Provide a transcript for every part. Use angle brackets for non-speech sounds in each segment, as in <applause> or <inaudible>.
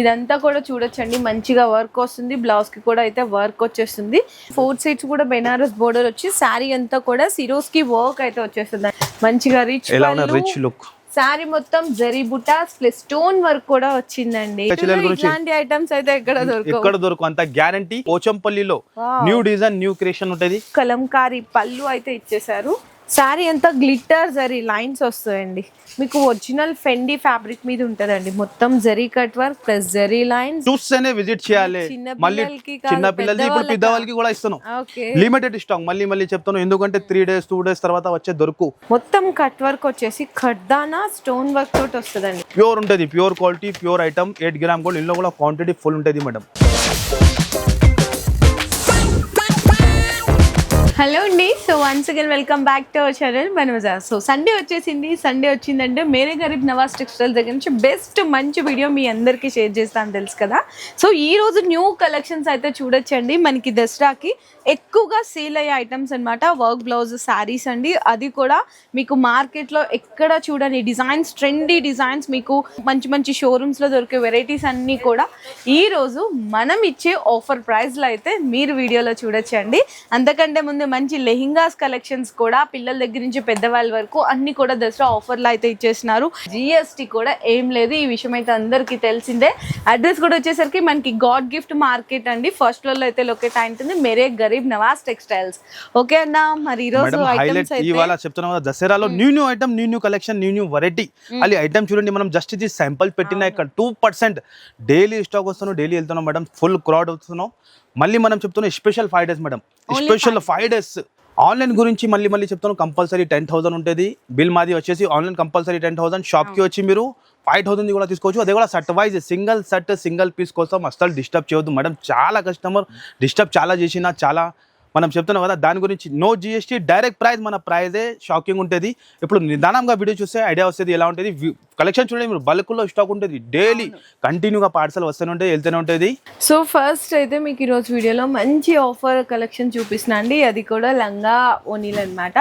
ఇదంతా కూడా చూడొచ్చండి. మంచిగా వర్క్ వస్తుంది. బ్లౌజ్కి కూడా అయితే వర్క్ వచ్చేస్తుంది. ఫోర్ సైడ్స్ కూడా బెనారస్ బోర్డర్ వచ్చి శారీ అంతా కూడా సిరోస్కి వర్క్ అయితే వచ్చేస్తుంది. మంచిగా రిచ్ రిచ్ లుక్ శారీ మొత్తం జరీ బుటాస్ ప్లస్ స్టోన్ వర్క్ కూడా వచ్చిందండి. ఇట్లాంటి ఐటమ్స్ అయితే ఎక్కడ దొరకవు. ఎక్కడ దొరకు అంత గ్యారంటీ పోచంపల్లిలో. న్యూ డిజైన్ న్యూ క్రియేషన్ ఉంటది. కలంకారీ పళ్ళు అయితే ఇచ్చేసారు శారీ అంతా గ్లిట్టర్ జరీ లైన్స్ వస్తాయండి. మీకు ఒరిజినల్ ఫెండి ఫ్యాబ్రిక్ మీద ఉంటదండి. మొత్తం zari cut work plus zari lines చూస్తేనే విజిట్ చేయాలి. మళ్ళీ పిల్లలకి చిన్న పిల్లలది ఇప్పుడు పెద్దవాళ్ళకా? కూడా ఇస్తున్నాం. ఓకే. లిమిటెడ్ స్టాక్ మళ్ళీ మళ్ళీ చెప్తాను ఎందుకంటే త్రీ డేస్ టూ డేస్ తర్వాత వచ్చే దొరుకు. మొత్తం కట్ వర్క్ వచ్చేసి ఖడ్దానా స్టోన్ వర్క్ తోటి వస్తుందండి. ప్యూర్ ఉంటుంది. Pure quality pure item eight gram gold ఇందులో కూడా క్వాంటిటీ ఫుల్ ఉంటుంది మేడం హలో అండి. So once again welcome back to our channel మనవజా so Sunday వచ్చేసింది. సండే వచ్చిందంటే మేరే గరీబ్ నవాజ్ టెక్స్టైల్ దగ్గర నుంచి బెస్ట్ మంచి వీడియో మీ అందరికీ షేర్ చేస్తాను తెలుసు కదా. సో ఈ రోజు న్యూ కలెక్షన్స్ అయితే చూడొచ్చండి. మనకి దసరాకి ఎక్కువగా సేల్ అయ్యే ఐటమ్స్ అన్నమాట. వర్క్ బ్లౌజ్ శారీస్ అండి. అది కూడా మీకు మార్కెట్లో ఎక్కడ చూడని డిజైన్స్ ట్రెండీ డిజైన్స్ మీకు మంచి మంచి షోరూమ్స్లో దొరికే వెరైటీస్ అన్నీ కూడా ఈ రోజు మనం ఇచ్చే ఆఫర్ ప్రైస్లో అయితే మీరు వీడియోలో చూడొచ్చండి. అంతకంటే ముందు మంచి లెహింగాస్ కలెక్షన్స్ కూడా పిల్లల దగ్గర నుంచి పెద్దవాళ్ళ వరకు అన్ని కూడా దసరా ఆఫర్లు అయితే ఇచ్చేస్తున్నారు. జిఎస్టీ కూడా ఏం లేదు ఈ విషయం అయితే అందరికీ తెలిసిందే. అడ్రస్ కూడా వచ్చేసరికి మనకి గాడ్ గిఫ్ట్ మార్కెట్ అండి. ఫస్ట్ ఫ్లోర్ అయితే లొకేట్ అయి ఉంటుంది. మేరే గరీబ్ నవాజ్ టెక్స్టైల్స్. ఓకే అన్న మరి ఈ రోజు ఐటమ్స్ ఇవాళ చెప్తున్నాం దసరాలో new new item new new collection new new variety అది ఐటమ్ చూడండి మనం జస్ట్ ఇది శాంపుల్ పెట్టిన ఇక్కడ టూ పర్సెంట్ డైలీ స్టాక్ వస్తున్నాం డైలీ వెళ్తున్నాం మేడం ఫుల్ క్రౌడ్ వస్తున్నాం. మళ్ళీ మనం చెప్తున్నాం special five days madam special five days online గురించి మళ్ళీ మళ్ళీ చెప్తాను కంపల్సరీ టెన్ థౌసండ్ ఉంటుంది. బిల్ మాది వచ్చేసి ఆన్లైన్ కంపల్సరీ టెన్ థౌసండ్ షాప్కి వచ్చి మీరు ఫైవ్ థౌసండ్ కూడా తీసుకోవచ్చు. అదే కూడా set wise single set single piece కోసం అస్సలు డిస్టర్బ్ చేయొద్దు మేడం చాలా కస్టమర్ డిస్టర్బ్ చాలా చేసినా చాలా మనం చెప్తున్నాం కదా దాని గురించి నో జిఎస్టీ డైరెక్ట్ ప్రైస్ మన ప్రైజే షాకింగ్ ఉంటుంది. ఇప్పుడు నిదానంగా వీడియో చూస్తే ఐడియా వస్తుంది ఎలా ఉంటుంది? కలెక్షన్ చూడండి మీరు బల్క్లో స్టాక్ ఉంటుంది. డైలీ కంటిన్యూగా పార్సల్ వస్తూనే ఉంటుంది వెళ్తూనే ఉంటుంది. సో ఫస్ట్ అయితే మీకు ఈరోజు వీడియోలో మంచి ఆఫర్ కలెక్షన్ చూపిస్తున్నా అండి. అది కూడా లంగా ఓనీలు అనమాట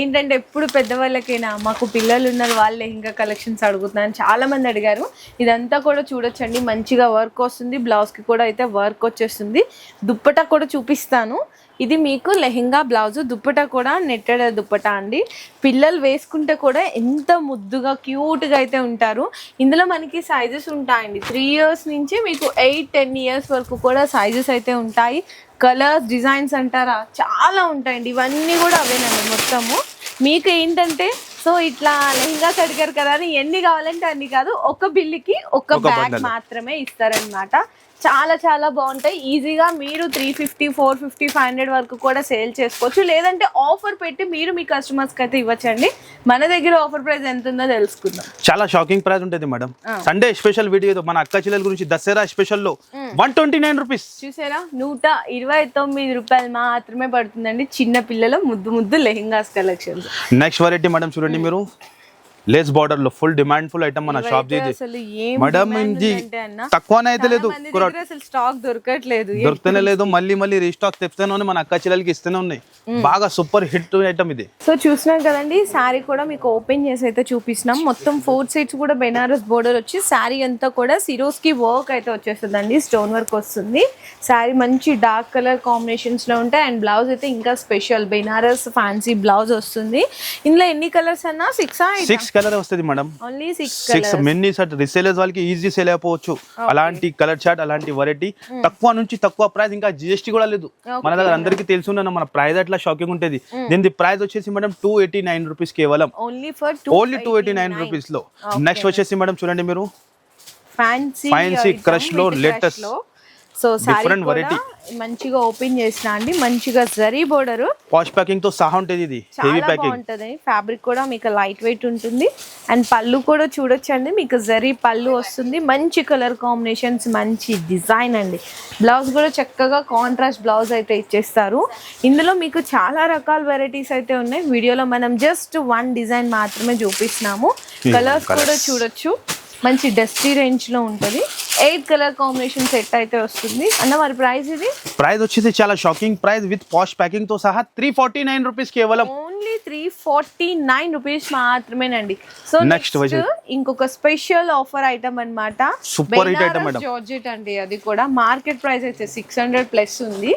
ఏంటంటే ఎప్పుడు పెద్దవాళ్ళకైనా మాకు పిల్లలు ఉన్నారు వాళ్ళే ఇంకా కలెక్షన్స్ అడుగుతున్నాను చాలా మంది అడిగారు. ఇదంతా కూడా చూడొచ్చండి. మంచిగా వర్క్ వస్తుంది. బ్లౌజ్కి కూడా అయితే వర్క్ వచ్చేస్తుంది. దుప్పటా కూడా చూపిస్తాను. ఇది మీకు లెహెంగా బ్లౌజ్ దుప్పటా కూడా నెట్టెడ్ దుప్పటా అండి. పిల్లలు వేసుకుంటే కూడా ఎంత ముద్దుగా క్యూట్గా అయితే ఉంటారు. ఇందులో మనకి సైజెస్ ఉంటాయండి. త్రీ ఇయర్స్ నుంచి మీకు ఎయిట్ టెన్ ఇయర్స్ వరకు కూడా సైజెస్ అయితే ఉంటాయి. కలర్స్ డిజైన్స్ అంటారా? చాలా ఉంటాయండి. ఇవన్నీ కూడా అవేనండి మొత్తము. మీకు ఏంటంటే సో ఇట్లా లెహంగాస్ అడిగారు కదా అని ఎన్ని కావాలంటే అన్ని కాదు ఒక బిల్లుకి ఒక బ్యాగ్. మాత్రమే ఇస్తారనమాట చాలా చాలా బాగుంటాయి. ఈజీగా మీరు three fifty four fifty five hundred వరకు కూడా సేల్ చేసుకోవచ్చు. లేదంటే ఆఫర్ పెట్టి మీరు మీ కస్టమర్స్కి అయితే ఇవ్వచ్చండి. మన దగ్గర ఆఫర్ ప్రైస్ ఎంత ఉందో తెలుసుకుందాం. చాలా షాకింగ్ ప్రైస్ ఉంటుంది మేడం. సండే స్పెషల్ వీడియో మన అక్క చెల్లెల గురించి దసరా స్పెషల్లో వన్ ట్వంటీ నైన్ రూపీస్ చూసారా? నూట ఇరవై తొమ్మిది రూపాయలు మాత్రమే పడుతుందండి చిన్న పిల్లల ముద్దు ముద్దు lehengas collections. Next variety madam చూడండి మీరు. లేస్ బార్డర్లో ఫుల్ డిమాండ్ ఫుల్ ఐటమ్ మన షాప్ మేడం ఇది తక్కువనే అయితే లేదు స్టాక్ దొరకట్లేదు. దొరుకుతూనే లేదు మళ్ళీ మళ్ళీ రీస్టాక్ తెస్తూనే ఉన్నాయి మన అక్క చెల్లెలకి ఇస్తూనే ఉన్నాయి. బాగా సూపర్ హిట్ ఐటమ్ ఇది. సో చూసినాం కదండి శారీ కూడా మీకు ఓపెన్ చేసి అయితే చూపిస్తున్నాం. మొత్తం ఫోర్ సైడ్స్ కూడా బెనారస్ బోర్డర్ వచ్చి శారీ అంతా కూడా సిరోస్కి వర్క్ అయితే వచ్చేస్తుందండి స్టోన్ వర్క్ వస్తుంది. శారీ మంచి డార్క్ కలర్ కాంబినేషన్స్లో ఉంటాయి అండ్ బ్లౌజ్ అయితే ఇంకా స్పెషల్ బెనారస్ ఫ్యాన్సీ బ్లౌజ్ వస్తుంది. ఇందులో ఎన్ని కలర్స్ అన్నా? సిక్స్ సిక్స్ కలర్ వస్తుంది madam six six many shirt resellers వాళ్ళకి ఈజీ సేల్ అయిపోవచ్చు. అలాంటి కలర్ చార్ట్ అలాంటి వెరైటీ తక్కువ నుంచి తక్కువ ప్రైస్ ఇంకా జిఎస్టీ కూడా లేదు. మన దగ్గర అందరికీ తెలిసి మన ప్రైస్ అట్లా షాకింగ్ ఉంటుంది. దీని ప్రైస్ వచ్చేసి madam two eighty nine rupees కేవలం ఓన్లీ టూ ఎయిటీ నైన్ రూపీస్లో. నెక్స్ట్ వచ్చేసి మేడం చూడండి మీరు. ఫ్యాన్సీ crush లో latest. So variety. మంచిగా ఓపెన్ చేసిన అండి. మంచిగా జరీ బోర్డర్ వాష్ ప్యాకింగ్తో సహా ఉంటుంది ఇది. హెవీ ప్యాకింగ్ బాగుంటది. ఫ్యాబ్రిక్ కూడా మీకు లైట్ వెయిట్ ఉంటుంది. అండ్ పళ్ళు కూడా చూడొచ్చండి. మీకు జరీ పళ్ళు వస్తుంది. మంచి కలర్ కాంబినేషన్స్ మంచి డిజైన్ అండి. బ్లౌజ్ కూడా చక్కగా కాంట్రాస్ట్ బ్లౌజ్ అయితే ఇచ్చేస్తారు. ఇందులో మీకు చాలా రకాల వెరైటీస్ అయితే ఉన్నాయి. వీడియోలో మనం జస్ట్ వన్ డిజైన్ మాత్రమే చూపిస్తున్నాము. కలర్స్ కూడా చూడొచ్చు. మంచి డస్టీ రేంజ్లో ఉంటుంది. ఎయిట్ కలర్ కాంబినేషన్ సెట్ అయితే వస్తుంది. అన్న మరి ప్రైస్ ఇది? ప్రైస్ వచ్చేసి చాలా షాకింగ్ ప్రైస్ విత్ పాష్ ప్యాకింగ్తో సహా త్రీ ఫార్టీ నైన్ రూపీస్ కేవలం only three forty nine rupees మాత్రమేనండి సో నెక్స్ట్ ఇంకొక స్పెషల్ ఆఫర్ ఐటమ్ అన్నమాట. Super hit item, madam. Georgette అండి అది కూడా. మార్కెట్ ప్రైస్ అయితే సిక్స్ హండ్రెడ్ ప్లస్ ఉంది.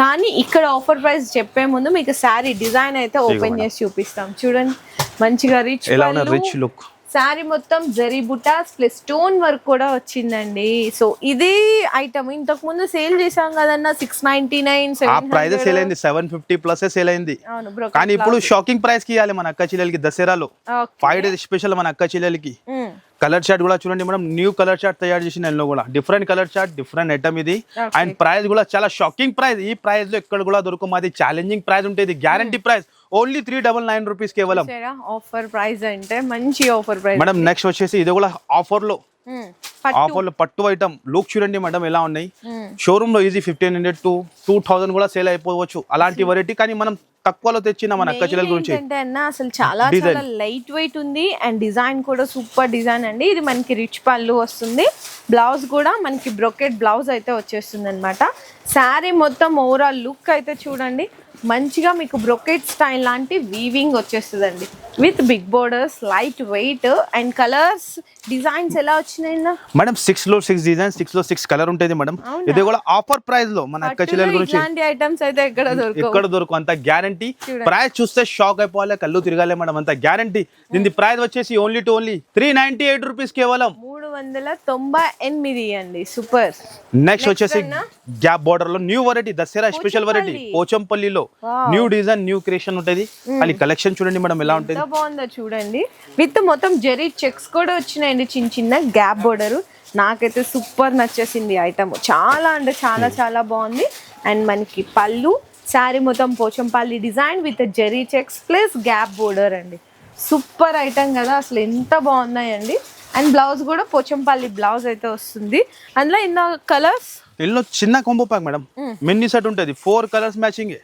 కానీ ఇక్కడ ఆఫర్ ప్రైస్ చెప్పే ముందు మీకు శారీ డిజైన్ అయితే ఓపెన్. చేసి చూపిస్తాం. చూడండి. మంచిగా రిచ్ ఎలా రిచ్ లుక్ శారీ మొత్తం జరీ బుటాస్ ప్లస్ స్టోన్ వర్క్ కూడా వచ్చిందండి. సో ఇదే ఐటమ్ ఇంతకు ముందు సేల్ చేసాం కదన్నా six ninety nine price sale అయింది. సెవెన్ ఫిఫ్టీ ప్లస్ సేల్ అయింది. కానీ ఇప్పుడు షాకింగ్ ప్రైస్కి ఇవ్వాలి మన అక్క చెల్లెలకి దసరాలో. ఫైవ్ డేస్ స్పెషల్ మన అక్క చెల్లెలకి. కలర్ చార్ట్ కూడా చూడండి మేడం న్యూ కలర్ చార్ట్ తయారు చేసిన ఎల్లో కూడా. Different colour chart different item ఇది. అండ్ ప్రైస్ కూడా చాలా షాకింగ్ ప్రైస్ ఈ ప్రైస్లో ఎక్కడ కూడా దొరకదు మాది ఛాలెంజింగ్ ప్రైస్ ఉంటుంది guarantee price only three double nine rupees కేవలం. ఆఫర్ ప్రైస్ అంటే మంచి ఆఫర్ ప్రైస్ మేడం నెక్స్ట్ వచ్చేసి ఇది కూడా ఆఫర్లో ఆఫర్లో పట్టు ఐటమ్ లుక్ చూడండి మేడం ఎలా ఉన్నాయి. షోరూమ్లో easy fifteen hundred to two thousand కూడా సేల్ అయిపోవచ్చు. అలాంటి వెరైటీ కానీ మనం తక్కువలో తెచ్చిన మన అక్క చెల్లెల గురించి. అసలు చాలా. చాలా లైట్ వెయిట్ ఉంది అండ్ డిజైన్ కూడా సూపర్ డిజైన్ అండి. ఇది మనకి రిచ్ పళ్ళు వస్తుంది. బ్లౌజ్ కూడా మనకి బ్రొకెట్ బ్లౌజ్ అయితే వచ్చేస్తుంది అనమాట శారీ మొత్తం ఓవరాల్ లుక్ అయితే చూడండి. మంచిగా మీకు బ్రొకెట్ స్టైల్ లాంటి వీవింగ్ వచ్చేస్తుందండి. With big borders light weight and colours designs ఎలా వచ్చినాయి మేడం సిక్స్లో సిక్స్ డిజైన్ సిక్స్లో సిక్స్ కలర్ ఉంటుంది మేడం. ఇది కూడా ఆఫర్ ప్రైస్లో మన గురించి. ఇట్లాంటి ఐటమ్స్ అయితే ఎక్కడ దొరకవు. ఎక్కడ దొరకదు అంత గ్యారంటీ ప్రైస్ చూస్తే షాక్ అయిపోవాలి కళ్ళు తిరగాలి మేడం అంత గ్యారంటీ దీని ప్రైస్ వచ్చేసి only to only three ninety eight rupees కేవలం. వందల తొంభై ఎనిమిది అండి. సూపర్ నెక్స్ట్ వచ్చేసి గ్యాప్ బార్డర్లో new variety Dussehra special variety పోచంపల్లిలో new design new creation ఉంటుంది. అది కలెక్షన్ చూడండి మేడం ఎలా ఉంటుంది. బాగుందో చూడండి. విత్ మొత్తం జెరీ చెక్స్ కూడా వచ్చినాయండి చిన్న చిన్న గ్యాప్ బోర్డర్ నాకైతే సూపర్ నచ్చేసింది ఐటమ్ చాలా అంటే చాలా చాలా బాగుంది. అండ్ మనకి పళ్ళు శారీ మొత్తం Pochampally design with zari checks plus gap border అండి. సూపర్ ఐటమ్ కదా అసలు ఎంత బాగున్నాయండి. అండ్ బ్లౌజ్ కూడా పోచంపల్లి బ్లౌజ్ అయితే వస్తుంది. అందులో ఇన్న కలర్స్ దీనిలో చిన్న combo pack madam mini set ఉంటుంది. Four colours matching.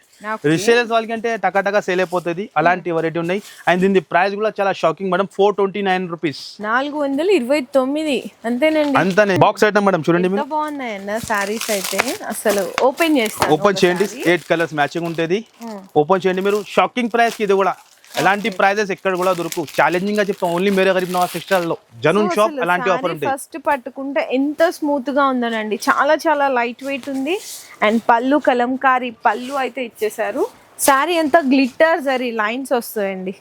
రిసేలర్స్ వాళ్ళకి అంటే టకా టకా సేల్ అయిపోతుంది. అలాంటి వెరైటీ ఉన్నాయి. అండ్ దీని ప్రైస్ కూడా చాలా shocking madam four twenty nine rupees నాలుగు వందలు ఇరవై తొమ్మిది. అంతేనండి. అంతానే. బాక్స్ ఐటమ్ మేడం చూడండి బాగున్నాయన్న సారీస్ అయితే. అసలు ఓపెన్ చేస్తాను ఓపెన్ చేయండి. ఎయిట్ కలర్స్ మ్యాచింగ్ ఉంటుంది. ఓపెన్ చేయండి మీరు. షాకింగ్ ప్రైస్కి ఇది కూడా. ఎలాంటి ప్రైజెస్ ఎక్కడ కూడా దొరకు. ఛాలెంజింగ్గా చెప్తాం. ఓన్లీ మేరే గరీబ్ నవాజ్ టెక్స్టైల్లో జనూన్ షాప్ అలాంటి ఆఫర్ ఉంటాయి. ఫస్ట్ పట్టుకుంటే ఎంత స్మూత్గా ఉందనండి. చాలా చాలా లైట్ వెయిట్ ఉంది. అండ్ పళ్ళు కలంకారీ పళ్ళు అయితే ఇచ్చేసారు శారీ అంతా గ్లిట్టర్ జరీ లైన్స్ వస్తాయండి.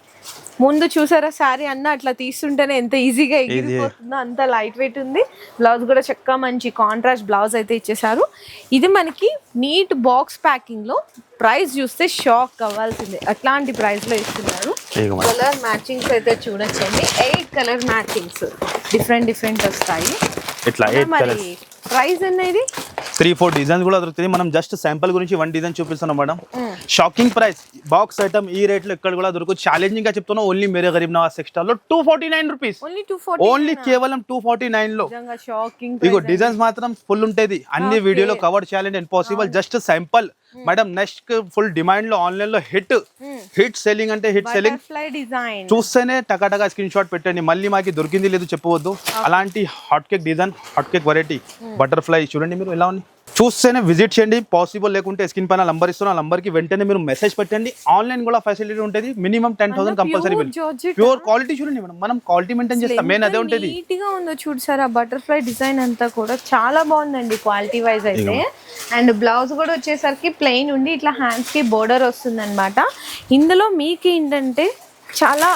ముందు చూసారా శారీ అన్న అట్లా తీస్తుంటేనే ఎంత ఈజీగా ఎగిరిపోతుందో అంత లైట్ వెయిట్ ఉంది. బ్లౌజ్ కూడా చక్కగా మంచి కాంట్రాస్ట్ బ్లౌజ్ అయితే ఇచ్చేసారు ఇది మనకి నీట్ బాక్స్ ప్యాకింగ్లో ప్రైస్ చూస్తే షాక్ అవ్వాల్సిందే. అట్లాంటి ప్రైస్లో ఇస్తున్నారు. కలర్ మ్యాచింగ్స్ అయితే చూడొచ్చండి. Eight colour matchings different different వస్తాయి. ఇట్లా మరి ప్రైస్ అనేది త్రీ ఫోర్ డిజైన్స్ కూడా దొరుకుతుంది మనం జస్ట్ శాంపుల్ గురించి వన్ డిజైన్ చూపిస్తున్నాం madam. Shocking price box item ఈ రేట్లో ఎక్కడ కూడా దొరకదు ఛాలెంజింగ్గా చెప్తున్నాం only Mere Garib Nawaz టెక్స్టైల్లో two forty nine rupees only కేవలం టూ ఫార్టీ నైన్లో ఇగో డిజైన్స్ మాత్రం ఫుల్ ఉంటుంది. అన్ని వీడియోలో కవర్ చేయాలంటే impossible just simple madam next full డిమాండ్లో ఆన్లైన్లో హిట్ హిట్ సెల్లింగ్ అంటే హిట్ సెల్లింగ్ చూస్తేనే టకాటకా స్క్రీన్ షాట్ పెట్టండి. మళ్ళీ మాకి దొరికింది లేదు చెప్పవద్దు. అలాంటి hot cake design hot cake variety butterfly చూడండి మీరు ఎలా ఉంది. చూస్తేనే విజిట్ చేయండి. పాసిబుల్ లేకుంటే స్క్రీన్ పైన నంబర్ ఇస్తున్నా. నంబర్కి వెంటనే మీరు మెసేజ్ పెట్టండి. ఆన్లైన్ కూడా ఫెసిలిటీ ఉంటుంది. Minimum ten thousand compulsory pure quality చూడండి మేడం మనం క్వాలిటీ మెయింటైన్ చేస్తాం. మెయిన్ అదే ఉంటుంది. నీట్గా ఉందో చూడు సార్ ఆ బటర్ఫ్లై డిజైన్ అంతా కూడా చాలా బాగుందండి క్వాలిటీ వైజ్ అయితే. అండ్ బ్లౌజ్ కూడా వచ్చేసరికి ప్లెయిన్ ఉండి ఇట్లా హ్యాండ్స్కి బోర్డర్ వస్తుంది అనమాట ఇందులో మీకు ఏంటంటే చాలా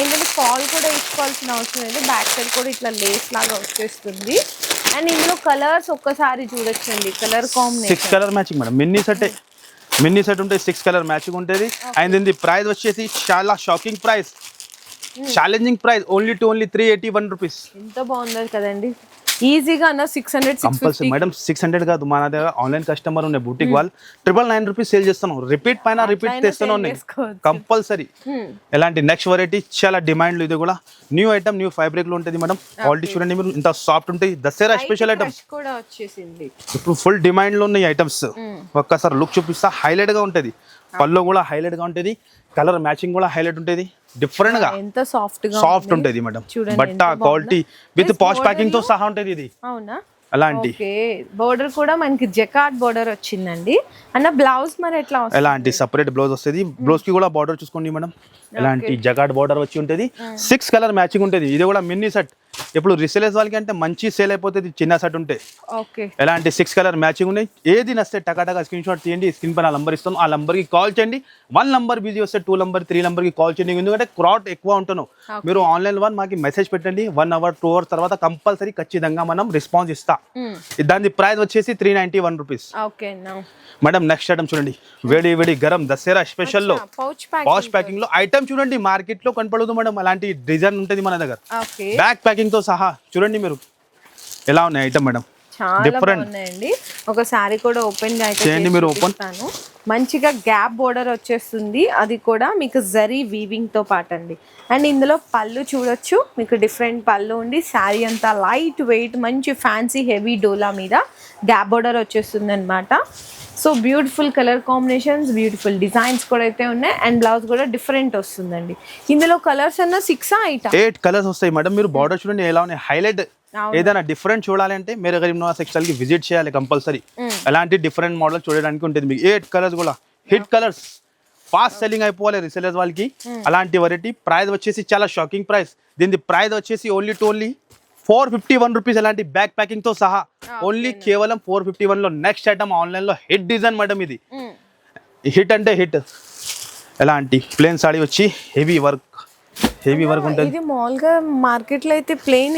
ఏంటంటే ఫాల్ కూడా ఇచ్చుకోవాల్సిన అవసరం లేదు. బ్యాక్ సైడ్ కూడా ఇట్లా లేస్ లాగా వచ్చేస్తుంది. అండ్ ఇందులో కలర్స్ ఒక్కసారి చూడొచ్చండి colour combination. Six colour matching madam. Mini set mini set ఉంటుంది సిక్స్ కలర్ మ్యాచింగ్ ఉంటుంది. అండ్ దీని ప్రైస్ వచ్చేసి చాలా shocking price challenging price only to only three eighty one rupees ఎంత బాగుంది కదండి. ఈజీగా అన్న six hundred compulsory madam six hundred కాదు మన దగ్గర ఆన్లైన్ కస్టమర్ ఉండే బూటిక్ వాళ్ళు. ట్రిపుల్ నైన్ రూపీస్ సేల్ చేస్తున్నాం. రిపీట్ పైన రిపీట్ అట్లయినా తెస్తూనే sell ఉన్నాయి. చేసుకోవచ్చు. కంపల్సరీ ఎలాంటి నెక్స్ట్ వెరైటీ చాలా డిమాండ్ ఇది కూడా. న్యూ ఐటమ్ న్యూ ఫ్యాబ్రిక్లో ఉంటుంది మేడం క్వాలిటీ చూడండి మీరు. ఇంత సాఫ్ట్ ఉంటాయి దసరా స్పెషల్ ఐటమ్స్ కూడా వచ్చేసింది. ఇప్పుడు ఫుల్ డిమాండ్లో ఉన్నాయి ఐటమ్స్ ఒక్కసారి లుక్ చూపిస్తా. హైలైట్గా ఉంటుంది. పళ్ళు కూడా హైలైట్గా ఉంటుంది. కలర్ మ్యాచింగ్ కూడా హైలైట్ ఉంటుంది. డిఫరెంట్గా. ఎంత సాఫ్ట్గా సాఫ్ట్. ఉంటుంది మేడం బట్ట. క్వాలిటీ విత్ పాష్ ప్యాకింగ్తో సహా ఉంటుంది ఇది. అవునా? అలాంటి. బోర్డర్ కూడా మనకి జకాట్ బోర్డర్ వచ్చిందండి. అన్న బ్లౌజ్ మరి ఎట్లా ఎలాంటి? సపరేట్ బ్లౌజ్ వస్తుంది. బ్లౌజ్కి కూడా బార్డర్ చూసుకోండి మేడం ఎలాంటి జగాడ్ బార్డర్ వచ్చి ఉంటుంది. సిక్స్ కలర్ మ్యాచింగ్ ఉంటుంది. ఇది కూడా మినీ సెట్ ఇప్పుడు రిసేలర్స్ వాళ్ళకి అంటే మంచి సేల్ అయిపోతుంది చిన్న సెట్ ఉంటే. ఎలాంటి సిక్స్ కలర్ మ్యాచింగ్ ఉన్నాయి? ఏది నస్తే టకాటకా స్క్రీన్ షాట్ తీయండి స్క్రీన్ పైన నంబర్ ఇస్తాను ఆ నంబర్కి కాల్ చేయండి. వన్ నంబర్ బిజీ వస్తే టూ నంబర్ త్రీ నంబర్కి కాల్ చేయండి. ఎందుకంటే క్రాట్ ఎక్కువ ఉంటాను మీరు ఆన్లైన్ వన్ మాకు మెసేజ్ పెట్టండి. వన్ అవర్ టూ అవర్స్ తర్వాత కంపల్సరీ ఖచ్చితంగా మనం రెస్పాన్స్ ఇస్తా. దాని ప్రైస్ వచ్చేసి three ninety one rupees madam next item చూడండి. వేడి వేడి గరం దసరా స్పెషల్లో పౌచ్ పాష్ ప్యాకింగ్లో ఐటమ్ చూడండి. మార్కెట్లో కనపడదు మేడం అలాంటి డిజైన్ ఉంటుంది మన దగ్గర. బ్యాక్ ప్యాకింగ్ తో సహా చూడండి మీరు ఎలా ఉన్నాయి ఐటమ్ మేడం చాలా Different. బాగున్నాయండి ఒక సారీ కూడా ఓపెన్ చేయండి మీరు open. మంచిగా గ్యాప్ బోర్డర్ వచ్చేస్తుంది. అది కూడా మీకు జరీ వీవింగ్తో పాటు అండి అండ్ ఇందులో పళ్ళు చూడొచ్చు. మీకు డిఫరెంట్ పళ్ళు ఉండి శారీ అంతా లైట్ వెయిట్ మంచి ఫ్యాన్సీ హెవీ డోలా మీద గ్యాప్ బోర్డర్ వచ్చేస్తుంది అనమాట so beautiful colour combinations beautiful designs కూడా అయితే ఉన్నాయి. అండ్ బ్లౌజ్ కూడా డిఫరెంట్ వస్తుందండి. ఇందులో కలర్స్ అన్న సిక్స్ ఎయిట్ కలర్స్ వస్తాయి మేడం. మీరు బార్డర్ చూడండి ఎలా ఉన్నాయి? హైలైట్ ఏదైనా డిఫరెంట్ చూడాలి అంటే మీరు గరీబ్ నవాజ్ సెక్షన్కి విజిట్ చేయాలి కంపల్సరీ అలాంటి డిఫరెంట్ మోడల్ చూడడానికి ఉంటుంది మీకు. ఎయిట్ కలర్స్ కూడా. హిట్ కలర్స్ ఫాస్ట్ సెల్లింగ్ అయిపోవాలి రిసేలర్స్ వాళ్ళకి. అలాంటి వెరైటీ ప్రైస్ వచ్చేసి చాలా షాకింగ్ ప్రైస్ దీని ప్రైస్ వచ్చేసి only to only four fifty one rupees అలాంటి బ్యాక్ ప్యాకింగ్తో సహా ఓన్లీ కేవలం ఫోర్ ఫిఫ్టీ వన్లో నెక్స్ట్ ఐటమ్ ఆన్లైన్లో హిట్ డిజైన్ మేడం ఇది. హిట్ అంటే హిట్ ఎలాంటి ప్లేన్ సాడీ వచ్చి హెవీ వర్క్ హెవీ వర్క్ ఉంటుంది. ఇది మామూలుగా మార్కెట్లో అయితే ప్లెయిన్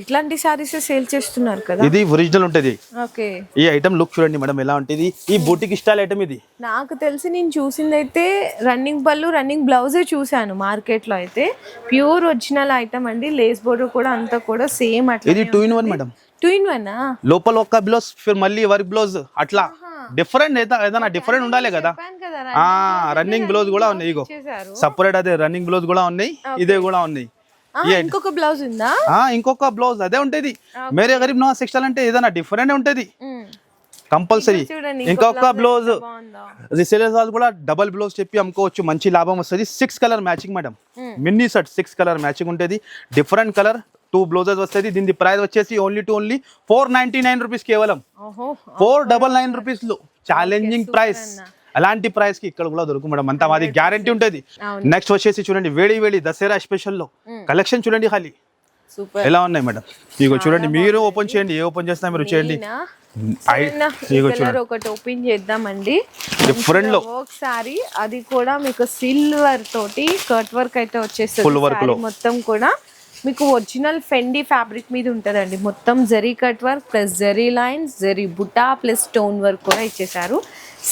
ఇట్లాంటి సారీస్ సేల్ చేస్తున్నారు కదా. ఇది ఒరిజినల్ ఉంటుంది. ఓకే. ఈ ఐటమ్ లుక్ చూడండి మేడం ఎలా ఉంటుంది. ఈ బూటిక్ స్టైల్ ఐటమ్ ఇది. నాకు తెలిసి నేను చూసింది అయితే రన్నింగ్ పళ్ళు రన్నింగ్ బ్లౌజే చూశాను మార్కెట్లో అయితే. ప్యూర్ ఒరిజినల్ ఐటమ్ అండి. లేస్ బోర్డర్ కూడా అంతా కూడా సేమ్ అట్లా ఇది two in one madam two in one లోపల ఒక్క బ్లౌజ్ మళ్ళీ వర్క్ బ్లౌజ్ అట్లా. డిఫరెంట్ ఏదైనా డిఫరెంట్ ఉండాలి కదా. ఆ రన్నింగ్ బ్లౌజ్ కూడా ఉన్నాయి ఇగో. సపరేట్ అదే రన్నింగ్ బ్లౌజ్ కూడా ఉన్నాయి ఇదే కూడా ఉన్నాయి. ఇంకొక బ్లౌజ్ ఉందా? ఇంకొక బ్లౌజ్ అదే ఉంటుంది. మేరే గరీబ్ నవాజ్ సెక్షన్ అంటే ఏదైనా డిఫరెంట్ ఉంటుంది. కంపల్సరీ ఇంకొక బ్లౌజ్ రిసేలర్స్ వాళ్ళు కూడా డబల్ బ్లౌజ్ చెప్పి అమ్ముకోవచ్చు మంచి లాభం వస్తుంది. Six colour matching madam mini set six colour matching ఉంటుంది. డిఫరెంట్ కలర్ టూ బ్లౌజెస్ వస్తుంది దీని ప్రైస్ వచ్చేసి only to only four ninety nine rupees కేవలం ఫోర్ డబల్ నైన్ రూపీస్లో. ఛాలెంజింగ్ ప్రైస్ అలాంటి ప్రైస్కి ఇక్కడ కూడా దొరుకు మేడం. అంతా మాది గ్యారంటీ ఉంటుంది. నెక్స్ట్ వచ్చేసి చూడండి వేడి వేడి దసరా స్పెషల్లో. కలెక్షన్ చూడండి ఖాళీ. ఎలా ఉన్నాయి మేడం? ఇగో చూడండి మీరు ఓపెన్ చేయండి. ఏ ఓపెన్ చేసినా మీరు చేయండి. ఒకటి ఓపెన్ చేద్దామండి. Different లో. వర్క్ సారీ అది కూడా మీకు సిల్వర్ తోటి కట్ వర్క్ అయితే వచ్చేస్తుంది మొత్తం కూడా. మీకు ఒరిజినల్ ఫెండి ఫ్యాబ్రిక్ మీద ఉంటుందండి. మొత్తం zari cut work plus zari lines zari buta plus stone work కూడా ఇచ్చేసారు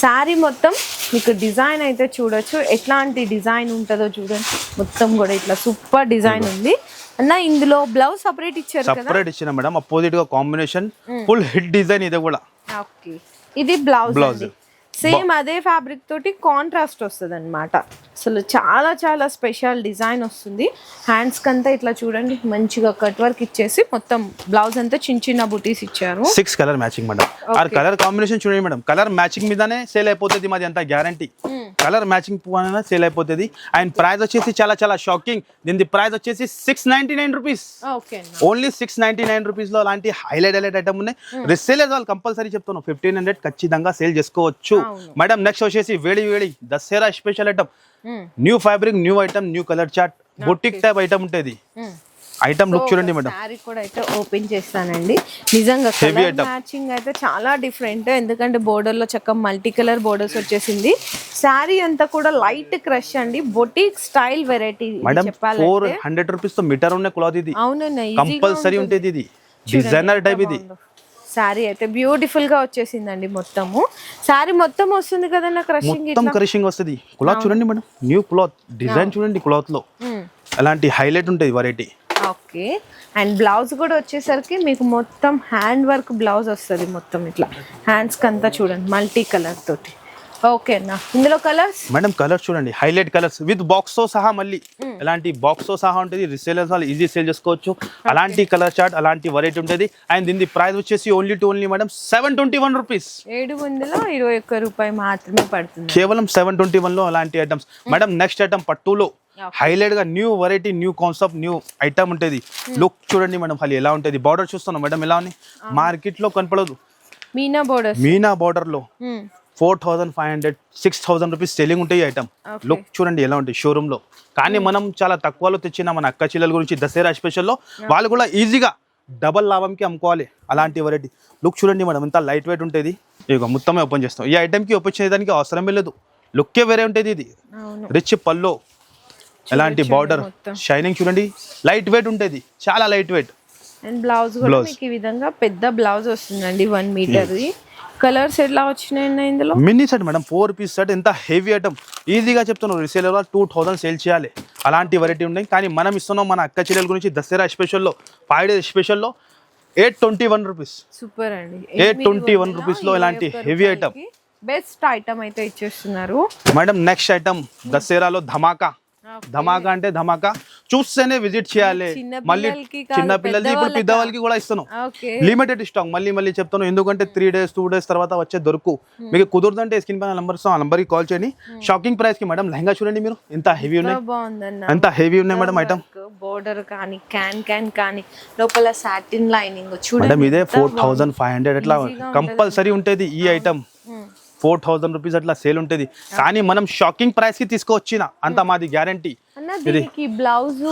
శారీ మొత్తం మీకు డిజైన్ అయితే చూడొచ్చు. ఎట్లాంటి డిజైన్ ఉంటుందో చూడండి. మొత్తం కూడా ఇట్లా సూపర్ డిజైన్ ఉంది. అన్న ఇందులో బ్లౌజ్ సపరేట్ ఇచ్చారు కదా? సపరేట్ ఇచ్చిన మేడం అపోజిట్గా కాంబినేషన్ ఫుల్ హిట్ డిజైన్ ఇది కూడా. ఓకే ఇది బ్లౌజ్ Blouse. సేమ్ అదే ఫ్యాబ్రిక్ తోటి కాంట్రాస్ట్ వస్తుంది అనమాట అసలు చాలా చాలా స్పెషల్ డిజైన్ వస్తుంది. హ్యాండ్స్ కంతా ఇట్లా చూడండి మంచిగా కట్ వర్క్ ఇచ్చేసి మొత్తం బ్లౌజ్ అంతా చిన్న చిన్న బుటీస్ ఇచ్చారు. సిక్స్ కలర్ మ్యాచింగ్ మేడం ఆ కలర్ కాంబినేషన్ చూడండి మేడం కలర్ మ్యాచింగ్ మీదనే సేల్ అయిపోతుంది మాది అంతా గ్యారంటీ కలర్ మ్యాచింగ్ పువ్వు సేల్ అయిపోతుంది. అండ్ ప్రైస్ వచ్చేసి చాలా చాలా షాకింగ్. దీని ప్రైస్ వచ్చేసి six ninety nine rupees only six ninety nine రూపీస్లో అలాంటి హైలైట్ హైలైట్ ఐటమ్ ఉన్నాయి. రిసేలర్స్ వాళ్ళు కంపల్సరీ చెప్తాను ఫిఫ్టీన్ హండ్రెడ్ ఖచ్చితంగా సేల్ చేసుకోవచ్చు. మేడం నెక్స్ట్ వచ్చేసి వేడి వేడి Dussehra special item new fabric new item new colour chart boutique type item ఉంటుంది. ఐటమ్ లుక్ చూడండి మేడం శారీ కూడా అయితే ఓపెన్ చేస్తానండి. నిజంగా కలర్. మ్యాచింగ్ అయితే చాలా డిఫరెంట్ ఎందుకంటే border లో చక్కగా మల్టీ కలర్ బోర్డర్స్ వచ్చేసింది. శారీ అంతా కూడా లైట్ క్రష్ అండి. Boutique style variety madam four hundred రూపీస్తో metre ఉన్న క్లాత్ ఇది. అవునండి కంపల్సరీ ఉంటుంది. ఇది. డిజైనర్ టైప్ ఇది. శారీ అయితే బ్యూటిఫుల్గా వచ్చేసిందండి మొత్తము. శారీ మొత్తం వస్తుంది కదన్న క్రషింగ్ మొత్తం కరిషింగ్ వస్తుంది. క్లాత్ చూడండి మేడం న్యూ క్లాత్ డిజైన్ చూడండి క్లాత్లో. అలాంటి హైలైట్ ఉంటుంది వెరైటీ ఓకే అండ్ బ్లౌజ్ కూడా వచ్చేసరికి మీకు మొత్తం హ్యాండ్ వర్క్ బ్లౌజ్ వస్తుంది మొత్తం ఇట్లా. హ్యాండ్స్ అంతా చూడండి మల్టీ కలర్ తోటి. ఓకే అన్న. ఇందులో కలర్స్? మేడం కలర్స్ చూడండి. Highlight colours. విత్ బాక్స్తో సహా మళ్ళీ ఎలాంటి బాక్స్తో సహా ఉంటుంది రిసేలర్స్ వాళ్ళు ఈజీ సేల్ చేసుకోవచ్చు. అలాంటి కలర్ చార్ట్ అలాంటి వెరైటీ ఉంటుంది. అండ్ దీని ప్రైస్ వచ్చేసి only to only madam seven twenty one rupees ఏడు వందల ఇరవై ఒక్క రూపాయి మాత్రమే పడుతుంది. కేవలం సెవెన్ ట్వంటీ వన్లో అలాంటి ఐటమ్స్ మేడం నెక్స్ట్ ఐటమ్ పట్టులో. హైలైట్గా new variety new concept new item ఉంటుంది. లుక్ చూడండి మేడం ఖాళీ ఎలా ఉంటుంది. బార్డర్ చూస్తున్నాం మేడం ఎలా ఉంది? మార్కెట్లో కనపడదు. మీనా బోర్డర్స్. మీనా బార్డర్లో four thousand five hundred six thousand rupees selling ఉంటాయి ఐటమ్. లుక్ చూడండి ఎలా ఉంటాయి షోరూమ్లో కానీ మనం చాలా తక్కువలో తెచ్చిన మన అక్క చెల్లెల గురించి దసరా స్పెషల్లో వాళ్ళు కూడా ఈజీగా డబల్ లాభంకి అమ్ముకోవాలి అలాంటి వెరైటీ. లుక్ చూడండి మేడం ఎంత లైట్ వెయిట్ ఉంటుంది. ఇక మొత్తమే ఓపెన్ చేస్తాం. ఈ ఐటమ్కి ఓపెన్ చేయడానికి అవసరమే లేదు. లుక్కే వేరే ఉంటుంది ఇది. రిచ్ పల్లో ఎలాంటి బార్డర్. షైనింగ్ చూడండి. లైట్ వెయిట్ ఉంటుంది. చాలా లైట్ వెయిట్ అండ్ బ్లౌజ్ కూడా. మీకు ఈ విధంగా పెద్ద బ్లౌజ్ వస్తుందండి వన్ మీటర్ కలర్స్ ఎట్లా వచ్చినాయండి ఇందులో? Mini set madam four piece set ఎంత హెవీ ఐటమ్ ఈజీగా చెప్తున్నాను రీసేల్ టూ థౌసండ్ సేల్ చేయాలి. అలాంటి వెరైటీ ఉన్నాయి. కానీ మనం ఇస్తున్నాం మన అక్క చెల్లెల గురించి దసరా స్పెషల్లో five days స్పెషల్లో eight twenty one rupees super అండి. ఏ 21 rupees లో ఇలాంటి heavy item. బెస్ట్ ఐటమ్ అయితే ఇచ్చేస్తున్నారు. మేడం నెక్స్ట్ ఐటమ్ దసరాలో ధమాకా. ధమాకా అంటే ధమాకా. చూస్తేనే విజిట్ చేయాలి. మళ్ళీ పిల్లలకి చిన్న పిల్లలది ఇప్పుడు పెద్దవాళ్ళకా? పెద్దవాళ్ళకి కూడా ఇస్తున్నాం. ఓకే. లిమిటెడ్ స్టాక్ మళ్ళీ మళ్ళీ చెప్తాను ఎందుకంటే త్రీ డేస్ టూ డేస్ తర్వాత వచ్చే దొరుకు. మీకు కుదరదంటే స్క్రీన్ పైన నంబర్ ఆ నంబర్కి కాల్ చేయండి. షాకింగ్ ప్రైస్కి మేడం లెహంగా చూడండి మీరు. ఎంత హెవీ ఉన్నాయి. ఎంత హెవీ ఉన్నాయి మేడం ఐటమ్ బోర్డర్ కానీ క్యాన్ క్యాన్ కానీ లోపల సాటిన్ లైనింగ్ మేడం చూడండి ఇదే ఫోర్ థౌసండ్ ఫైవ్ హండ్రెడ్ అట్లా కంపల్సరీ ఉంటుంది. ఈ item um. Four thousand rupees అట్లా సేల్ ఉంటుంది. కానీ మనం షాకింగ్ ప్రైస్కి తీసుకొచ్చిన అంత మాది గ్యారంటీ. అన్న దీనికి బ్లౌజ్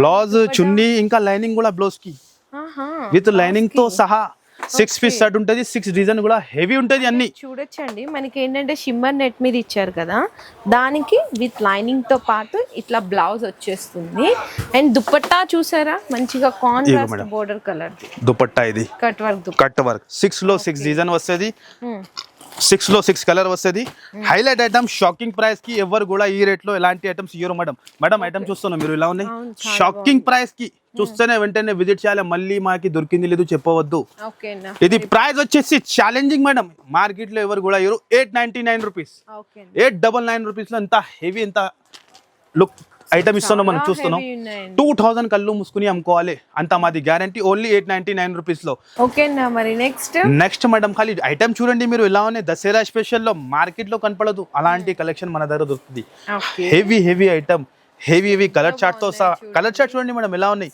బ్లౌజ్ చున్నీ ఇంకా లైనింగ్ కూడా బ్లౌజ్కి. విత్ లైనింగ్తో సహా సిక్స్ పీస్ షర్ట్ ఉంటుంది సిక్స్ డిజైన్ కూడా హెవీ ఉంటుంది అన్ని. చూడొచ్చండి. మనకి ఏంటంటే షిమ్మర్ నెట్ మీద ఇచ్చారు కదా దానికి విత్ లైనింగ్తో పాటు ఇట్లా బ్లౌజ్ వచ్చేస్తుంది. అండ్ దుపట్టా చూసారా? మంచిగా కాంట్రాస్ట్. బోర్డర్ కలర్ దుపట్టా ఇది. కట్ వర్క్ కట్ వర్క్ సిక్స్లో సిక్స్ డిజైన్ వస్తుంది. సిక్స్లో సిక్స్ కలర్ వస్తుంది. హైలైట్ ఐటమ్ షాకింగ్ ప్రైస్కి ఎవరు కూడా ఈ రేట్లో ఎలాంటి ఐటమ్స్ ఇయ్యరు మేడం మేడం ఐటమ్ చూస్తున్నాం మీరు ఇలా ఉన్నాయి? షాకింగ్ ప్రైస్కి చూస్తేనే వెంటనే విజిట్ చేయాలి మళ్ళీ మాకి దొరికింది లేదు చెప్పవద్దు. ఇది ప్రైస్ వచ్చేసి ఛాలెంజింగ్ మేడం మార్కెట్లో ఎవరు కూడా ఇవ్వరు eight ninety nine rupees. Eight double nine రూపీస్లో ఎంత హెవీ ఎంత లుక్ ఐటమ్ ఇస్తున్నాం మనం చూస్తున్నాం. టూ థౌసండ్ కళ్ళు మూసుకుని అమ్ముకోవాలి. అంత మాది guarantee only eight ninety nine రూపీస్లో మరి నెక్స్ట్ నెక్స్ట్ మేడం ఖాళీ. ఐటమ్ చూడండి మీరు ఇలా ఉన్నాయి? దసరా స్పెషల్లో మార్కెట్లో కనపడదు. అలాంటి కలెక్షన్ మన దగ్గర దొరుకుతుంది. Heavy heavy item heavy heavy colour చార్ట్తో సహా. కలర్ చార్ట్ చూడండి మేడం ఎలా ఉన్నాయి?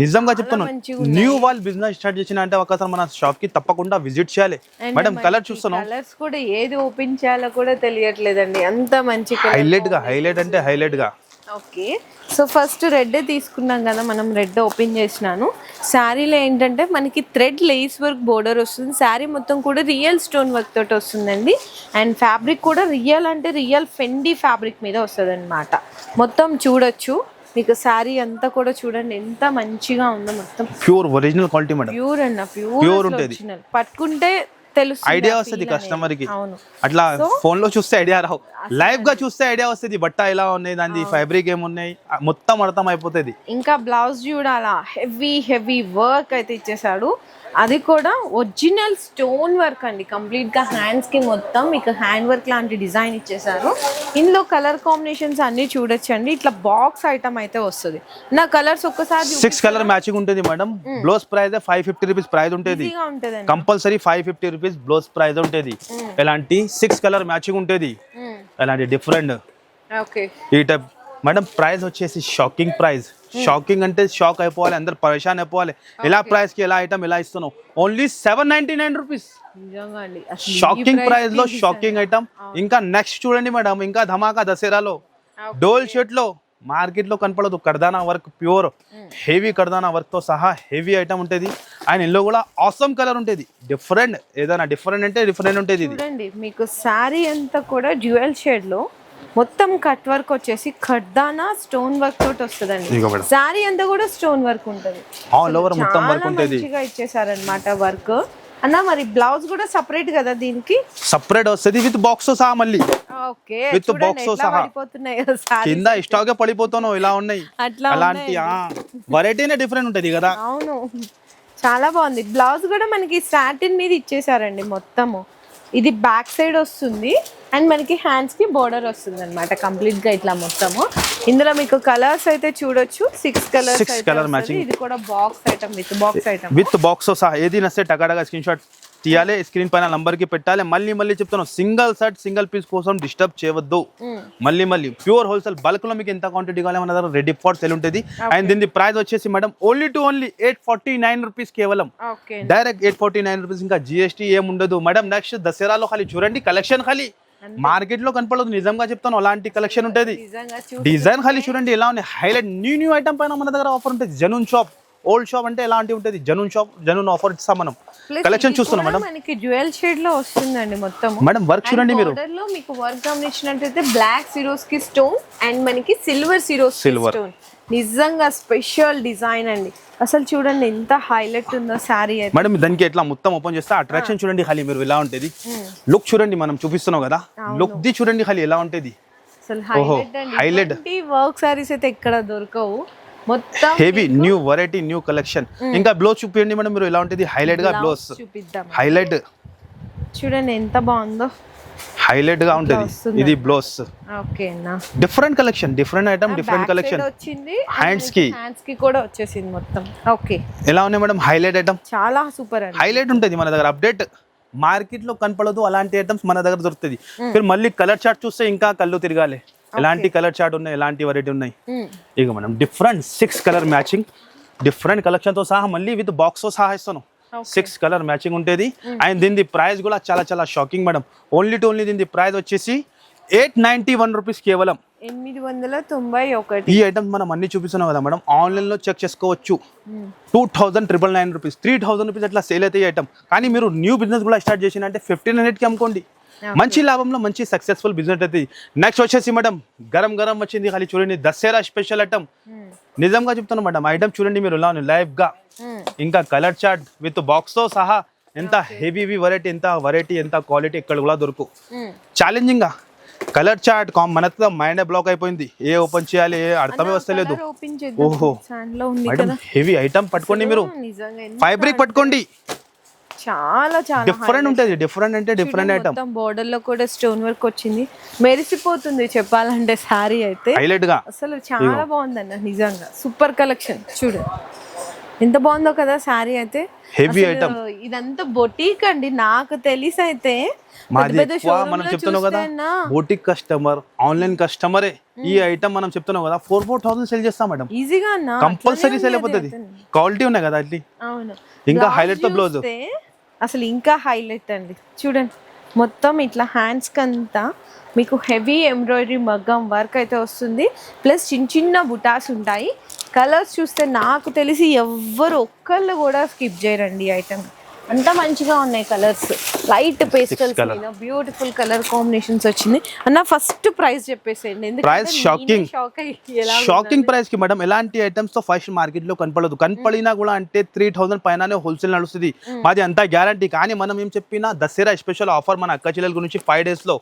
నిజంగా చెప్తున్నాను. న్యూ వాల్ బిజినెస్ స్టార్ట్ చేసిన అంటే ఒకసారి మన షాప్కి తప్పకుండా విజిట్ చేయాలి. మేడం కలర్ చూస్తున్నాం. కలర్స్ కూడా ఏది ఓపెన్ చేయాలో కూడా తెలియట్లేదండి. అంత మంచి హైలైట్గా హైలైట్ అంటే హైలైట్గా. ఓకే. సో ఫస్ట్ రెడ్ తీసుకున్నాం కదా మనం రెడ్ ఓపెన్ చేసినాను. శారీలో ఏంటంటే మనకి థ్రెడ్ లేస్ వర్క్ బోర్డర్ వస్తుంది. శారీ మొత్తం కూడా రియల్ స్టోన్ వర్క్ తోటి వస్తుందండి. అండ్ ఫ్యాబ్రిక్ కూడా రియల్ అంటే రియల్ ఫెండీ ఫ్యాబ్రిక్ మీద వస్తుంది అనమాట మొత్తం చూడొచ్చు. మీకు శారీ అంతా కూడా చూడండి ఎంత మంచిగా ఉందో మొత్తం. Pure original quality madam. Pure అన్న ప్యూర్ ఉంటది. పట్టుకుంటే ఐడియా వస్తుంది. కస్టమర్కి. అట్లా ఫోన్లో చూస్తే ఐడియా రావు. లైవ్గా చూస్తే ఐడియా వస్తుంది బట్ట ఎలా ఉన్నాయి దాని ఫ్యాబ్రిక్ ఏమున్నాయి మొత్తం అర్థం అయిపోతుంది. ఇంకా బ్లౌజ్ చూడాలా? హెవీ హెవీ వర్క్ అయితే ఇచ్చేసాడు. అది కూడా ఒరిజినల్ స్టోన్ వర్క్ అండి. కంప్లీట్గా హ్యాండ్స్కి మొత్తం మీకు హ్యాండ్ వర్క్ లాంటి డిజైన్ ఇచ్చేసారు ఇందులో కలర్ కాంబినేషన్స్ అన్ని చూడొచ్చండి. ఇట్లా బాక్స్ ఐటమ్ అయితే వస్తుంది. నా కలర్స్ ఒక్కసారి సిక్స్ కలర్ మ్యాచింగ్ ఉంటుంది madam. Blouse price five fifty rupees price ఉంటుంది. Compulsory five fifty rupees blouse price ఉంటుంది. ఎలాంటి? సిక్స్ కలర్ మ్యాచింగ్ ఉంటుంది. ఎలాంటి? డిఫరెంట్ ఓకే ఈ టైప్ మేడం ప్రైస్ వచ్చేసి షాకింగ్ ప్రైస్ షాకింగ్ అంటే షాక్ అయిపోవాలి అందరు పరేషాన్ అయిపోవాలి. ఎలా ప్రైస్కి ఎలా ఐటమ్ ఎలా ఇస్తున్నావు? Only seven ninety nine rupees shocking ప్రైస్లో షాకింగ్ ఐటమ్ ఇంకా నెక్స్ట్ చూడండి మేడం ఇంకా ధమాకా దసరాలో. డోల్ షర్ట్లో మార్కెట్లో కనపడదు. కర్దానా వర్క్ ప్యూర్ హెవీ కర్దానా వర్క్తో సహా హెవీ ఐటమ్ ఉంటుంది. అండ్ ఇందులో కూడా ఆసమ్ కలర్ ఉంటుంది. డిఫరెంట్ ఏదైనా డిఫరెంట్ అంటే డిఫరెంట్ ఉంటుంది ఇది. మీకు శారీ అంతా కూడా డ్యూయల్ షేడ్లో మొత్తం కట్ వర్క్ వచ్చేసి ఖడ్దానా స్టోన్ వర్క్ తోటి వస్తుందండి. శారీ అంతా కూడా స్టోన్ వర్క్ ఉంటుంది. మంచిగా ఇచ్చేసారనమాట వర్క్ అన్న మరి బ్లౌజ్ కూడా సపరేట్ కదా దీనికి? సపరేట్ వస్తుంది విత్ బాక్స్ సహా మళ్ళీ. ఓకే box ఎట్లా సహా. <laughs> కింద ఇష్టాగే పడిపోతున్నావు ఇలా ఉన్నాయి. అట్లా అలాంటి వెరైటీనే డిఫరెంట్ ఉంటుంది కదా. అవును. చాలా బాగుంది. బ్లౌజ్ కూడా మనకి సాటిన్ మీద ఇచ్చేసారండి మొత్తము. ఇది బ్యాక్ సైడ్ వస్తుంది. అండ్ మనకి హ్యాండ్స్కి బోర్డర్ వస్తుంది అనమాట కంప్లీట్గా ఇట్లా మొత్తము. ఇందులో మీకు కలర్స్ అయితే చూడొచ్చు six colours Six colour matching. ఇది కూడా box item with box item with box సహా. ఏది నస్తే టకాటగా స్క్రీన్ షాట్ తీయాలి స్క్రీన్ పైన నంబర్కి పెట్టాలి. మళ్ళీ మళ్ళీ చెప్తున్నాను సింగిల్ సెట్ సింగిల్ పీస్ కోసం డిస్టర్బ్ చేయవద్దు. మళ్ళీ మళ్ళీ ప్యూర్ హోల్సేల్ బల్క్లో మీకు ఎంత క్వాంటిటీ కావాలి మన దగ్గర? రెడీ ఫార్ సెల్ ఉంటుంది. అండ్ దీని ప్రైస్ వచ్చేసి madam only to only eight forty nine rupees కేవలం. Direct eight forty nine rupees ఇంకా జిఎస్టీ ఏం ఉండదు. మేడం నెక్స్ట్ దసరాలో ఖాళీ చూడండి కలెక్షన్ ఖాళీ. మార్కెట్లో కనపడదు. నిజంగా చెప్తాను అలాంటి కలెక్షన్ ఉంటుంది. డిజైన్ ఖాళీ చూడండి ఎలా ఉంది హైలైట్ న్యూ న్యూ ఐటమ్ పైన మన దగ్గర ఆఫర్ ఉంటుంది. జనూన్ షాప్ ఓల్డ్ షాప్ అంటే ఎలాంటి ఉంటుంది? జనూన్ షాప్ జనూన్ ఆఫర్ ఇస్తాం మనం కలెక్షన్ చూస్తున్నాం మేడం. మనకి డ్యూయల్ షేడ్లో వస్తుందండి మొత్తం మేడం వర్క్ చూడండి మీరు. మీకు వర్క్ గమనించినట్టయితే బ్లాక్ సిరోస్కి స్టోన్ అండ్ మనకి సిల్వర్ సిరోస్ Silver. నిజంగా స్పెషల్ డిజైన్ అండి. అసలు చూడండి ఎంత హైలైట్ ఉందో శారీ అయితే మేడం దానికి ఎట్లా మొత్తం ఓపెన్ చేస్తే అట్రాక్షన్ చూడండి ఖాళీ మీరు ఎలా ఉంటుంది. లుక్ చూడండి మనం చూపిస్తున్నాం కదా. లుక్ ది చూడండి ఖాళీ ఎలా ఉంటుంది. అసలు హైలైట్ అండి. వర్క్ సారీస్ అయితే ఎక్కడ దొరకవు. మొత్తం heavy new variety new collection ఇంకా బ్లౌజ్ చూపించండి మేడం మీరు ఎలా ఉంటుంది. హైలైట్గా బ్లౌజ్ చూపిద్దాం. హైలైట్ చూడండి ఎంత బాగుందో. హైలైట్గా ఉంటుంది. ఇది బ్లౌజ్ అన్న. Different collection different item different collection వచ్చింది Hands కి. హ్యాండ్స్కి కూడా వచ్చేసింది మొత్తం. ఓకే. ఎలా ఉన్నాయి మేడం? హైలైట్ ఐటమ్ చాలా సూపర్ హైలైట్ ఉంటుంది మన దగ్గర. అప్డేట్ మార్కెట్లో కనపడదు అలాంటి ఐటమ్స్ మన దగ్గర దొరుకుతుంది. మీరు మళ్ళీ కలర్ చార్ట్ చూస్తే ఇంకా కళ్ళు తిరగాలి. ఎలాంటి కలర్ చార్ట్ ఉన్నాయి ఎలాంటి వెరైటీ ఉన్నాయి. ఇక మనం different six colour matching different కలెక్షన్తో సహా మళ్ళీ విత్ బాక్స్తో సహా ఇస్తాను. సిక్స్ కలర్ మ్యాచింగ్ ఉంటుంది. అండ్ దీని ప్రైస్ కూడా చాలా చాలా shocking madam only to only దీని ప్రైస్ వచ్చేసి ఎయిట్ నైన్టీ వన్ రూపీస్ కేవలం. ఎనిమిది వందల తొంభై ఒకటి. ఈ ఐటమ్స్ మనం అన్ని చూపిస్తున్నాం కదా మేడం ఆన్లైన్లో చెక్ చేసుకోవచ్చు. Two thousand triple nine rupees three thousand rupees అట్లా సేల్ అయితే ఐటమ్ కానీ మీరు న్యూ బిజినెస్ కూడా స్టార్ట్ చేసినంటే ఫిఫ్టీన్ హండ్రెడ్కి అమ్ముకోండి. మంచి లాభంలో మంచి సక్సెస్ఫుల్ బిజినెస్ అవుతుంది నెక్స్ట్ వచ్చేసి మేడం గరం గరం వచ్చింది ఖాళీ చూడండి. దసరా స్పెషల్ ఐటమ్ నిజంగా చెప్తాను మేడం ఐటమ్ చూడండి మీరు లైవ్గా. ఇంకా కలర్ చార్ట్ విత్ బాక్స్తో సహా ఎంత హెవీ వెరైటీ ఎంత వెరైటీ ఎంత క్వాలిటీ ఇక్కడ కూడా దొరుకు. ఛాలెంజింగ్ కలర్ చార్ట్ మనతో మైండ్ బ్లాక్ అయిపోయింది. ఏ ఓపెన్ చేయాలి ఏ అర్థమే వస్తలేదు ఓహో. హెవీ ఐటమ్ పట్టుకోండి మీరు. ఫైబ్రిక్ పట్టుకోండి. చాలా చాలా డిఫరెంట్ ఉంటుంది డిఫరెంట్ అంటే డిఫరెంట్ చూడండి, ఐటమ్ బోర్డర్లో కూడా స్టోన్ వర్క్ వచ్చింది. మెరిసిపోతుంది చెప్పాలంటే శారీ అయితే. హైలైట్గా. అసలు చాలా బాగుందన్న నిజంగా. సూపర్ కలెక్షన్ చూడు. ఎంత బాగుందో కదా శారీ అయితే. అసలు item. ఇదంతా బొటీక్ అండి. నాకు తెలిసి అయితే మనం చెప్తున్నాం కదా బోటిక్ కస్టమర్ ఆన్లైన్ కస్టమరే ఈ ఐటమ్ మనం చెప్తున్నాం కదా ఫోర్ ఫోర్ థౌసండ్ సెల్ చేస్తాం మేడం. ఈజీగా అన్న. కంపల్సరీ సెల్ అయిపోతుంది. క్వాలిటీ ఉన్నాయి కదా అట్లీ. ఇంకా highlight తో. చూస్తే అసలు ఇంకా హైలైట్ అండి. చూడండి మొత్తం ఇట్లా హ్యాండ్స్ కంతా మీకు హెవీ ఎంబ్రాయిడరీ మగ్గం వర్క్ అయితే వస్తుంది. ప్లస్ చిన్న చిన్న బుటాస్ ఉంటాయి. కలర్స్ చూస్తే నాకు తెలిసి ఎవ్వరు ఒక్కళ్ళు కూడా స్కిప్ చేయరండి ఐటమ్ అంత మంచిగా ఉన్నాయి కలర్స్. Light pastels. మీద బ్యూటిఫుల్ కలర్ కాంబినేషన్స్ వచ్చింది. అన్న ఫస్ట్ ప్రైస్ చెప్పేసేయండి. Price shocking. షాక్ అయ్యి ఎలా షాకింగ్ ప్రైస్కి మేడం ఎలాంటి ఐటమ్స్తో ఫస్ట్ మార్కెట్లో కనపడదు. కనపడినా కూడా అంటే త్రీ థౌసండ్ పైననే హోల్సేల్ నడుస్తుంది. మాది అంతా గ్యారంటీ కానీ మనం ఏం చెప్పినా దసరా స్పెషల్ ఆఫర్ మన అక్క చెల్లెల గురించి ఫైవ్ డేస్లో.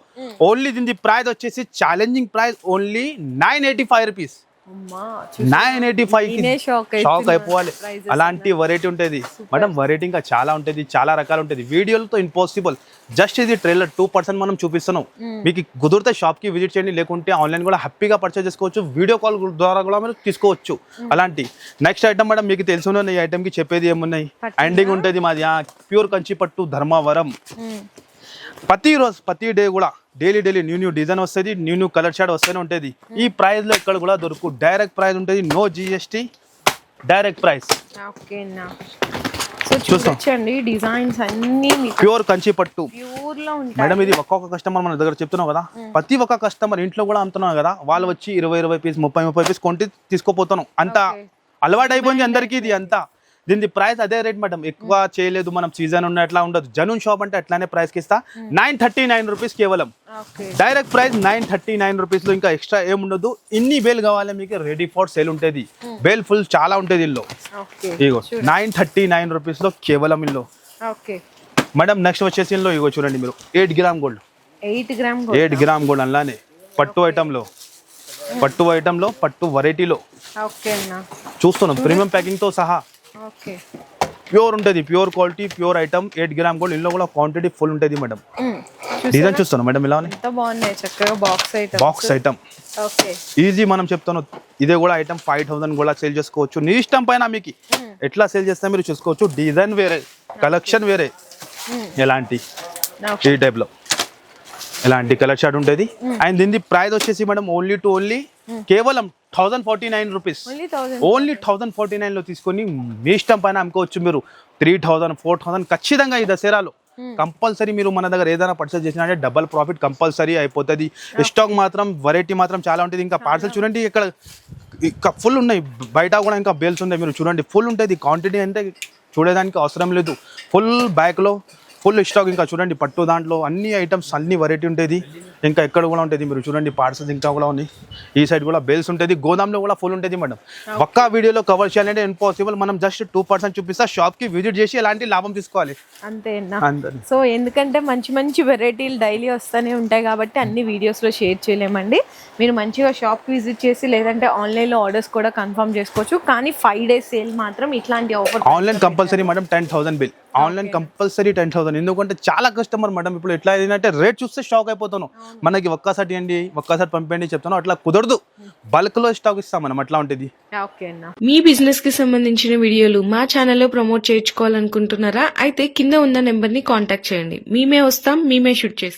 ఓన్లీ దీని ప్రైస్ వచ్చేసి challenging price only nine eighty five rupees nine eighty five shock అయిపోవాలి. అలాంటి వెరైటీ ఉంటుంది. మేడం వెరైటీ ఇంకా చాలా ఉంటుంది చాలా రకాలు ఉంటుంది. వీడియోలతో ఇంపాసిబుల్ జస్ట్ ఇది ట్రైలర్ టూ పర్సెంట్ మనం చూపిస్తున్నాం. మీకు కుదిరితే షాప్కి విజిట్ చేయండి లేకుంటే ఆన్లైన్ కూడా హ్యాపీగా పర్చేస్ చేసుకోవచ్చు వీడియో కాల్ ద్వారా కూడా మీరు తీసుకోవచ్చు. అలాంటి. నెక్స్ట్ ఐటమ్ మేడం మీకు తెలిసి ఉన్న ఈ ఐటమ్కి చెప్పేది ఏమున్నాయి? ఎండింగ్ ఉంటుంది మాది ప్యూర్ కంచి పట్టు ధర్మవరం. ప్రతి రోజు ప్రతి డే కూడా daily daily new new design వస్తుంది న్యూ న్యూ కలర్ షాడ్ వస్తూనే ఉంటుంది. ఈ ప్రైస్లో ఇక్కడ కూడా దొరుకు డైరెక్ట్ ప్రైస్ ఉంటుంది no GST direct price designs అన్ని ప్యూర్ కంచి పట్టు ప్యూర్లో ఉంటాయి. మేడం ఇది ఒక్కొక్క కస్టమర్ మన దగ్గర చెప్తున్నాం కదా? ప్రతి ఒక్క కస్టమర్ ఇంట్లో కూడా అమ్ముతున్నాం కదా? వాళ్ళు వచ్చి ఇరవై ఇరవై పీస్ ముప్పై ముప్పై పీస్ కొంటి తీసుకోపోతున్నాం అంత. అలవాటు అయిపోయింది అందరికీ ఇది అంతా. దీని ప్రైస్ అదే రేట్ మేడం ఎక్కువ చేయలేదు మనం సీజన్ ఉన్న అట్లా ఉండదు. జనూన్ షాప్ అంటే అట్లానే ప్రైస్కి ఇస్తా. నైన్ థర్టీ నైన్ రూపీస్ కేవలం. Direct price nine thirty nine రూపీస్లో ఇంకా ఎక్స్ట్రా ఏముండదు ఇన్ని బేల్ కావాలి మీకు రెడీ ఫర్ సేల్ ఉంటుంది. బేల్ ఫుల్ చాలా ఉంటుంది ఇల్లు. ఇగో నైన్ థర్టీ నైన్ రూపీస్లో కేవలం ఇల్లు. మేడం నెక్స్ట్ వచ్చేసి ఇందులో ఇగో చూడండి మీరు. Eight gram gold eight gram eight gram gold అలానే పట్టు ఐటమ్లో. పట్టు ఐటమ్లో పట్టు వెరైటీలో చూస్తున్నాం. ప్రీమియం ప్యాకింగ్తో సహా. ప్యూర్ ఉంటుంది. Pure quality pure item. Eight gram gold ఇందులో కూడా క్వాంటిటీ ఫుల్ ఉంటుంది మేడం. డిజైన్ చూస్తున్నాం మేడం ఇలా box item box item. Okay. Easy మనం చెప్తాను. ఇదే కూడా ఐటమ్ ఫైవ్ థౌసండ్ కూడా సేల్ చేసుకోవచ్చు. నీ ఇష్టం పైన మీకు. ఎట్లా సేల్ చేస్తే మీరు చూసుకోవచ్చు. డిజైన్ వేరే కలెక్షన్ వేరే. ఎలాంటి? ఈ టైప్లో ఇలాంటి కలర్ షార్ట్ ఉంటుంది. అండ్ దీని ప్రైస్ వచ్చేసి మేడం ఓన్లీ టు ఓన్లీ కేవలం thousand forty nine rupees only thousand forty నైన్లో తీసుకొని మీ ఇష్టం పైన అమ్ముకోవచ్చు మీరు. త్రీ థౌసండ్ ఫోర్ థౌసండ్ ఖచ్చితంగా ఈ దసరాలో. కంపల్సరీ మీరు మన దగ్గర ఏదైనా పర్చేస్ చేసినా అంటే డబల్ ప్రాఫిట్ కంపల్సరీ అయిపోతుంది. స్టాక్ మాత్రం వెరైటీ మాత్రం చాలా ఉంటుంది. ఇంకా పార్సల్ చూడండి ఇక్కడ ఇంకా ఫుల్ ఉన్నాయి. బయట కూడా ఇంకా బేల్స్ ఉన్నాయి మీరు చూడండి. ఫుల్ ఉంటుంది. క్వాంటిటీ అంటే చూడడానికి అవసరం లేదు. ఫుల్ బ్యాక్లో ఫుల్ స్టాక్ ఇంకా చూడండి. పట్టు దాంట్లో అన్ని ఐటమ్స్ అన్ని వెరైటీ ఉంటుంది. ఇంకా ఎక్కడ కూడా ఉంటుంది మీరు చూడండి పార్సల్స్ ఇంకా కూడా ఉన్నాయి. ఈ సైడ్ కూడా బేల్స్ ఉంటుంది గోదాంలో కూడా ఫుల్ ఉంటుంది మేడం. ఒక్క వీడియోలో కవర్ చేయాలంటే ఇంపాసిబుల్ మనం జస్ట్ టూ పర్సెంట్ చూపిస్తా షాప్కి విజిట్ చేసి ఎలాంటి లాభం తీసుకోవాలి. అంతే అన్న. అందరి సో ఎందుకంటే మంచి మంచి వెరైటీలు డైలీ వస్తూనే ఉంటాయి కాబట్టి అన్ని వీడియోస్లో షేర్ చేయలేమండి. మీరు మంచిగా షాప్కి విజిట్ చేసి లేదంటే ఆన్లైన్లో ఆర్డర్స్ కూడా కన్ఫర్మ్ చేసుకోవచ్చు. కానీ ఫైవ్ డేస్ సేల్ మాత్రం ఇట్లాంటి offer online compulsory madam ten thousand bill online compulsory ten thousand ఎందుకంటే చాలా కస్టమర్ మేడం ఇప్పుడు ఎట్లా ఏంటంటే రేట్ చూస్తే స్టాక్ అయిపోతాను. మనకి ఒక్కసారి ఇవ్వండి ఒక్కసారి పంపండి చెప్తాను అట్లా కుదరదు. బల్క్లో స్టాక్ ఇస్తాం మనం అట్లా ఉంటుంది. ఓకే అన్న. మీ బిజినెస్కి సంబంధించిన వీడియోలు మా ఛానల్లో ప్రమోట్ చేయించుకోవాలనుకుంటున్నారా? అయితే కింద ఉన్న నెంబర్ని కాంటాక్ట్ చేయండి. మేమే వస్తాం మేమే షూట్ చేస్తాం.